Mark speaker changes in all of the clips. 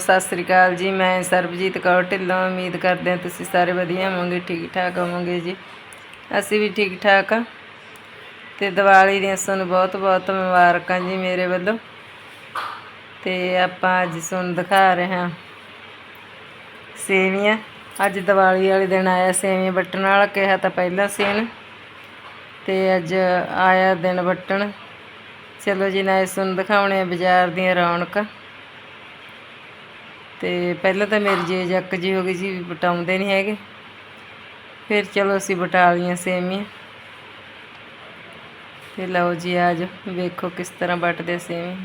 Speaker 1: ਸਤਿ ਸ੍ਰੀ ਅਕਾਲ ਜੀ, ਮੈਂ ਸਰਬਜੀਤ ਕੌਰ ਢਿੱਲੋਂ, ਉਮੀਦ ਕਰਦੇ ਹਾਂ ਤੁਸੀਂ ਸਾਰੇ ਵਧੀਆ ਹੋਵੋਗੇ ਠੀਕ ਠਾਕ ਹੋਵੋਗੇ ਜੀ। ਅਸੀਂ ਵੀ ਠੀਕ ਠਾਕ ਆ ਤੇ ਦੀਵਾਲੀ ਦੀਆਂ ਤੁਹਾਨੂੰ ਬਹੁਤ ਬਹੁਤ ਮੁਬਾਰਕਾਂ ਜੀ ਮੇਰੇ ਵੱਲੋਂ। ਤੇ ਆਪਾਂ ਅੱਜ ਤੁਹਾਨੂੰ ਦਿਖਾ ਰਹੇ ਹਾਂ ਸੇਵੀਆਂ। ਅੱਜ ਦੀਵਾਲੀ ਵਾਲੇ ਦਿਨ ਆਇਆ ਸੇਵੀਆਂ ਵੱਟਣ ਵਾਲਾ, ਕਿਹਾ ਤਾਂ ਪਹਿਲਾਂ ਸੀ ਇਹਨੂੰ। ਤੇ ਅੱਜ ਆਇਆ ਦਿਨ ਵੱਟਣ। ਚਲੋ ਜੀ ਨਾ ਤੁਹਾਨੂੰ ਦਿਖਾਉਣੇ ਆ ਬਾਜ਼ਾਰ ਦੀਆਂ ਰੌਣਕਾਂ। ਤੇ ਪਹਿਲਾਂ ਤਾਂ ਮੇਰੀ ਜੇ ਜੱਕ ਜੀ ਹੋ ਗਈ ਜੀ ਵੀ ਬਟਾਉਂਦੇ ਨਹੀਂ ਹੈਗੇ। ਫਿਰ ਚਲੋ ਅਸੀਂ ਬਟਾ ਲਈਆਂ ਸੇਵੀਆਂ ਤੇ ਲਓ ਜੀ ਆਜ ਵੇਖੋ ਕਿਸ ਤਰ੍ਹਾਂ ਵੱਟਦੇ ਸੇਵੀਆਂ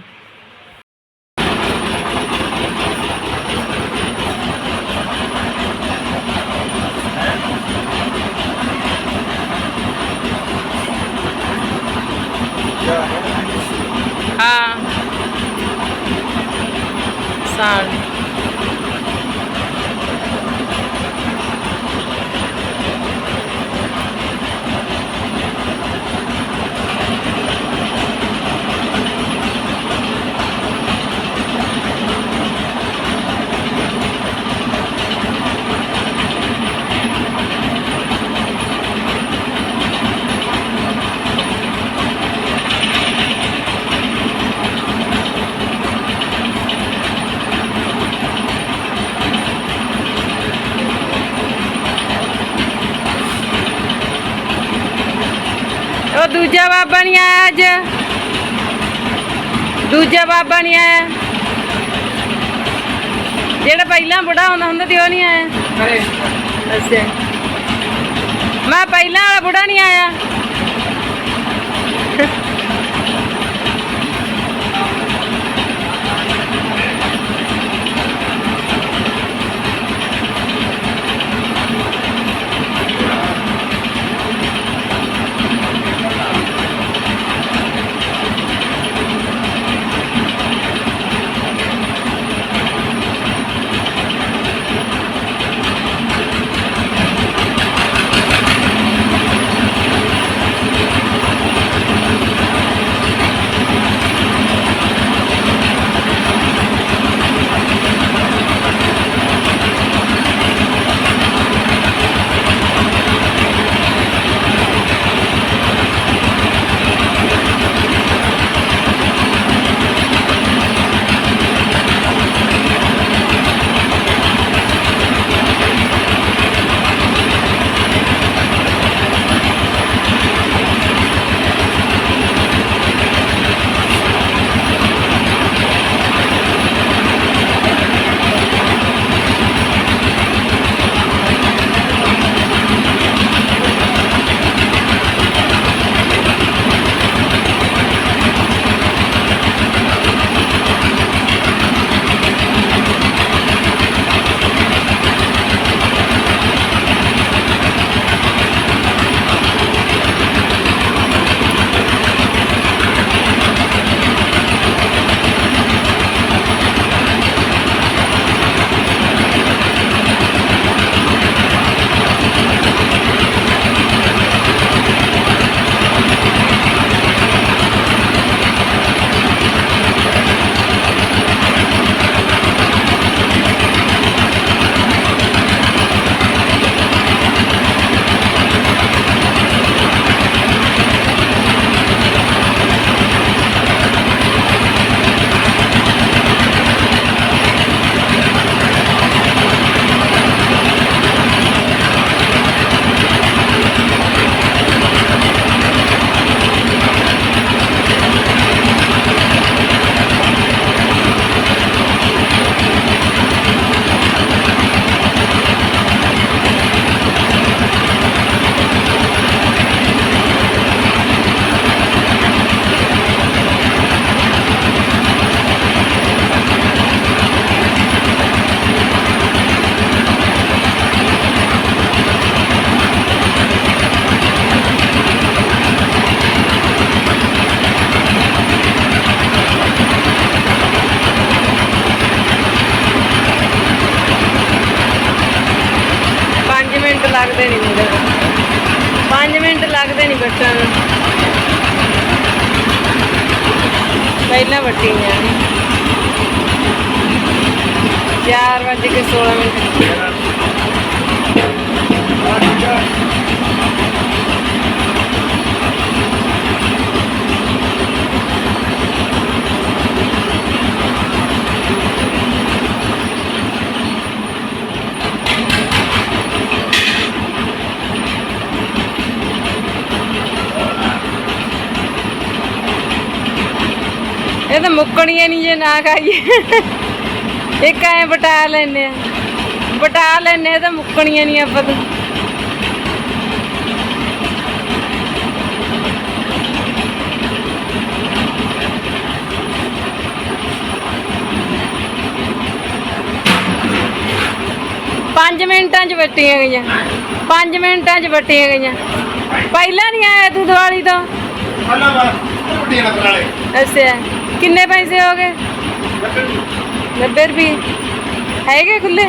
Speaker 1: ਹਾਂ ਸਾਲ ਉਹ ਦੂਜਾ ਬਾਬਾ ਨਹੀਂ ਆਇਆ ਅੱਜ। ਦੂਜਾ ਬਾਬਾ ਨਹੀਂ ਆਇਆ। ਜਿਹੜਾ ਪਹਿਲਾਂ ਬੁੜਾ ਹੁੰਦਾ ਹੁੰਦਾ ਤੇ ਉਹ ਨਹੀਂ ਆਇਆ। ਅੱਛਾ। ਮੈਂ ਪਹਿਲਾਂ ਵਾਲਾ ਬੁੜਾ ਨਹੀਂ ਆਇਆ। ਪਹਿਲਾਂ ਵੱਟੀਆਂ ਨੇ 4 ਵਜੇ ਕੇ 16 ਮਿੰਟ ਇਹ ਤਾਂ ਮੁੱਕਣੀਆਂ ਨਹੀਂ ਜੇ ਨਾ ਖਾਈਏ। ਇੱਕ ਐ ਬਟਾ ਲੈਨੇ ਆ। ਬਟਾ ਲੈਨੇ ਤਾਂ ਮੁੱਕਣੀਆਂ ਨਹੀਂ ਆਪਾਂ ਤਾਂ। ਪੰਜ ਮਿੰਟਾਂ 'ਚ ਵੱਟੀਆਂ ਗਈਆਂ। ਪੰਜ ਮਿੰਟਾਂ 'ਚ ਵੱਟੀਆਂ ਗਈਆਂ। ਪਹਿਲਾਂ ਨਹੀਂ ਆਇਆ ਤੂੰ ਦੀਵਾਲੀ ਤੋਂ?
Speaker 2: ਅੱਲਾ ਵਾ ਵੱਡੀਆਂ ਨਜ਼ਰ ਵਾਲੇ।
Speaker 1: ਅੱਛਾ। ਕਿੰਨੇ ਪੈਸੇ ਹੋ ਗਏ? 90 ਰੁਪਏ। ਹੈਗੇ ਖੁੱਲੇ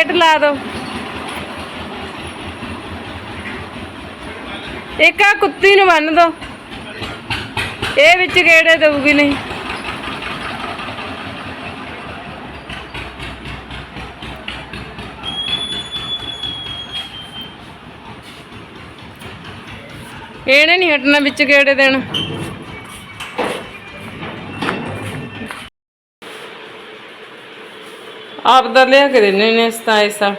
Speaker 1: ਗੇਟ ਲਾ ਦੋ। ਇੱਕ ਆ ਕੁੱਤੀ ਨੂੰ ਬੰਨ ਦੋ। ਇਹ ਵਿੱਚ ਗੇੜੇ ਦਊਗੀ ਨਹੀਂ? ਇਹਨੇ ਨਹੀਂ ਹਟਣਾ ਵਿੱਚ ਗੇੜੇ ਦੇਣ ਆਪ ਦਾ ਲਿਆ ਕੇ ਦਿੰਨੇ ਨੇ ਇਸ ਤਾਂ ਐਸਾ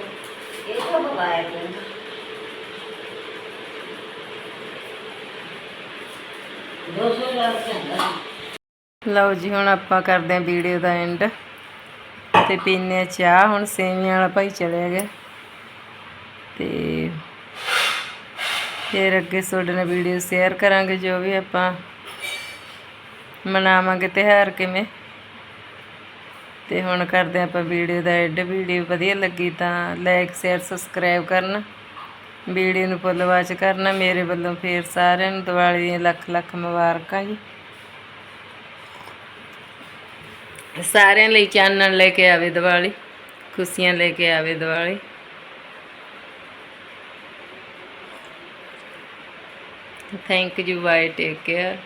Speaker 1: ਲਓ ਜੀ, ਹੁਣ ਆਪਾਂ ਕਰਦੇ ਆਂ ਵੀਡੀਓ ਦਾ ਐਂਡ ਤੇ ਪੀਨੇ ਆ ਚਾਹ, ਹੁਣ ਸੇਵੀਆਂ ਵਾਲਾ ਭਾਈ ਚਲਿਆ ਗਿਆ। ਤੇ ਫਿਰ ਅੱਗੇ ਤੁਹਾਡੇ ਨਾਲ ਵੀਡੀਓ ਸ਼ੇਅਰ ਕਰਾਂਗੇ, ਜੋ ਵੀ ਆਪਾਂ ਮਨਾਵਾਂਗੇ ਤਿਉਹਾਰ ਕਿਵੇਂ। ਤੇ ਹੁਣ ਕਰਦੇ ਹਾਂ ਆਪਾਂ ਵੀਡੀਓ ਦਾ ਐਡ। ਵੀਡੀਓ ਵਧੀਆ ਲੱਗੀ ਤਾਂ ਲਾਈਕ ਸ਼ੇਅਰ ਸਬਸਕ੍ਰਾਈਬ ਕਰਨਾ। ਵੀਡੀਓ ਨੂੰ ਫੁੱਲ ਵਾਚ ਕਰਨਾ। ਮੇਰੇ ਵੱਲੋਂ ਫੇਰ ਸਾਰਿਆਂ ਨੂੰ ਦੀਵਾਲੀ ਦੀਆਂ ਲੱਖ ਲੱਖ ਮੁਬਾਰਕਾਂ ਜੀ। ਸਾਰਿਆਂ ਲਈ ਚਾਨਣ ਲੈ ਕੇ ਆਵੇ ਦੀਵਾਲੀ। ਖੁਸ਼ੀਆਂ ਲੈ ਕੇ ਆਵੇ Diwali. Thank you bye take care